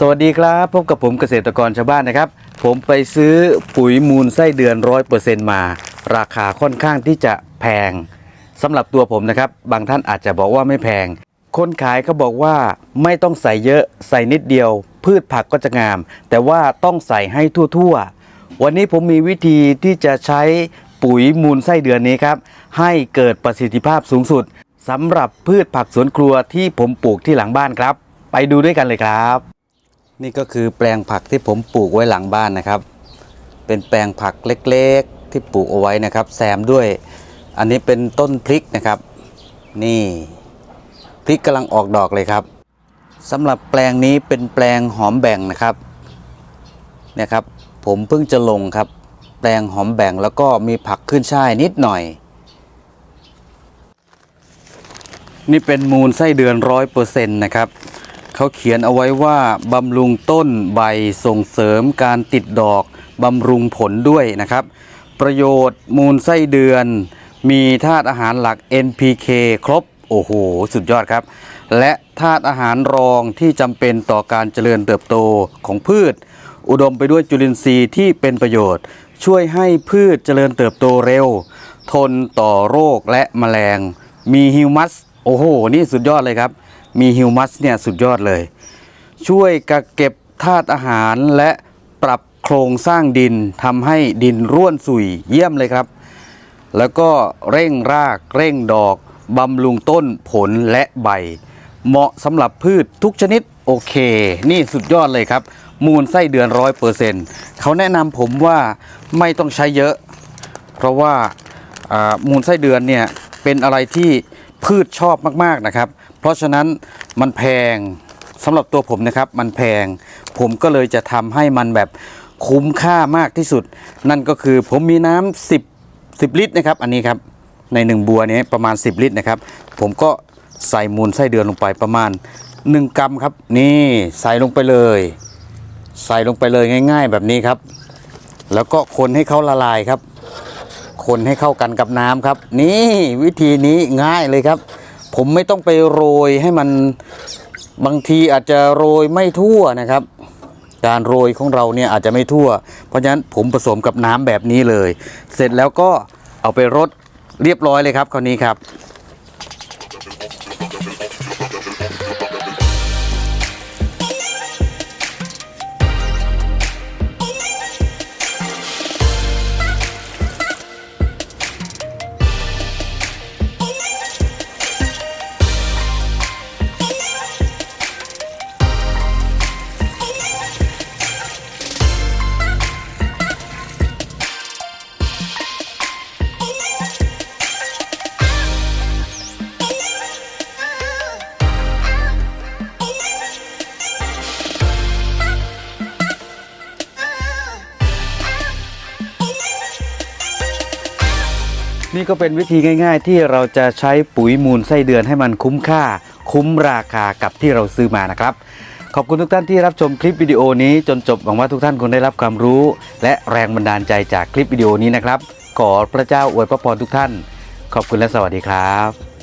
สวัสดีครับพบกับผมเกษตรกรชาวบ้านนะครับ ผมไปซื้อปุ๋ยมูลไส้เดือนร้อยเปอร์เซ็นต์มา ราคาค่อนข้างที่จะแพงสำหรับตัวผมนะครับ บางท่านอาจจะบอกว่าไม่แพง คนขายเขาบอกว่าไม่ต้องใส่เยอะใส่นิดเดียว พืชผักก็จะงาม แต่ว่าต้องใส่ให้ทั่วๆ วันนี้ผมมีวิธีที่จะใช้ปุ๋ยมูลไส้เดือนนี้ครับ ให้เกิดประสิทธิภาพสูงสุดสำหรับพืชผักสวนครัวที่ผมปลูกที่หลังบ้านครับ ไปดูด้วยกันเลยครับ นี่ก็คือแปลงผักที่ผมปลูกไว้หลังบ้านนะครับ เป็นแปลงผักเล็กๆที่ปลูกเอาไว้นะครับ แซมด้วย อันนี้เป็นต้นพริกนะครับ นี่พริกกำลังออกดอกเลยครับสำหรับแปลงนี้เป็นแปลงหอมแบ่งนะครับเนี่ยครับผมเพิ่งจะลงครับ แปลงหอมแบ่งแล้วก็มีผักขึ้นช่ายนิดหน่อย นี่เป็นมูลไส้เดือนร้อยเปอร์เซ็นต์นะครับ เขาเขียนเอาไว้ว่าบำรุงต้นใบส่งเสริมการติดดอกบำรุงผลด้วยนะครับ ประโยชน์มูลไส้เดือน มีธาตุอาหารหลัก NPK ครบ โอ้โห สุดยอดครับ และธาตุอาหารรองที่จำเป็นต่อการเจริญเติบโตของพืช อุดมไปด้วยจุลินทรีย์ที่เป็นประโยชน์ ช่วยให้พืชเจริญเติบโตเร็ว ทนต่อโรคและแมลง มีฮิวมัส โอ้โห นี่สุดยอดเลยครับ มีฮิวมัสเนี่ยสุดยอดเลย ช่วยกักเก็บธาตุอาหารและปรับโครงสร้างดินทำให้ดินร่วนสุยเยี่ยมเลยครับ แล้วก็เร่งรากเร่งดอกบำรุงต้นผลและใบ เหมาะสำหรับพืชทุกชนิดโอเค นี่สุดยอดเลยครับ มูลไส้เดือนร้อยเปอร์เซ็นต์เขาแนะนำผมว่าไม่ต้องใช้เยอะ เพราะว่ามูลไส้เดือนเนี่ยเป็นอะไรที่พืชชอบมากๆนะครับ เพราะฉะนั้นมันแพงสำหรับตัวผมนะครับ มันแพง ผมก็เลยจะทำให้มันแบบคุ้มค่ามากที่สุด นั่นก็คือผมมีน้ำ10 10 ลิตรนะครับ อันนี้ครับในหนึ่งบัวนี้ประมาณ 10 ลิตรนะครับ ผมก็ใส่มูลไส้เดือนลงไปประมาณ 1กรัมครับ นี่ใส่ลงไปเลย ใส่ลงไปเลยง่าย ๆ แบบนี้ครับ แล้วก็คนให้เขาละลายครับ คนให้เข้ากันกับน้ำครับ นี่วิธีนี้ง่ายเลยครับ ผมไม่ต้องไปโรยให้มันบางทีอาจจะโรยไม่ทั่วนะครับ การโรยของเราเนี่ยอาจจะไม่ทั่ว เพราะฉะนั้นผมผสมกับน้ำแบบนี้เลย เสร็จแล้วก็เอาไปรดเรียบร้อยเลยครับคราวนี้ครับ นี่ก็เป็นวิธีง่าย ๆ ที่เราจะใช้ปุ๋ยมูลไส้เดือนให้มันคุ้มค่า คุ้มราคากับที่เราซื้อมานะครับ ขอบคุณทุกท่านที่รับชมคลิปวิดีโอนี้จนจบหวังว่าทุกท่านคงได้รับความรู้ และแรงบันดาลใจจากคลิปวิดีโอนี้นะครับ ขอพระเจ้าอวยพระพรทุกท่าน ขอบคุณและสวัสดีครับ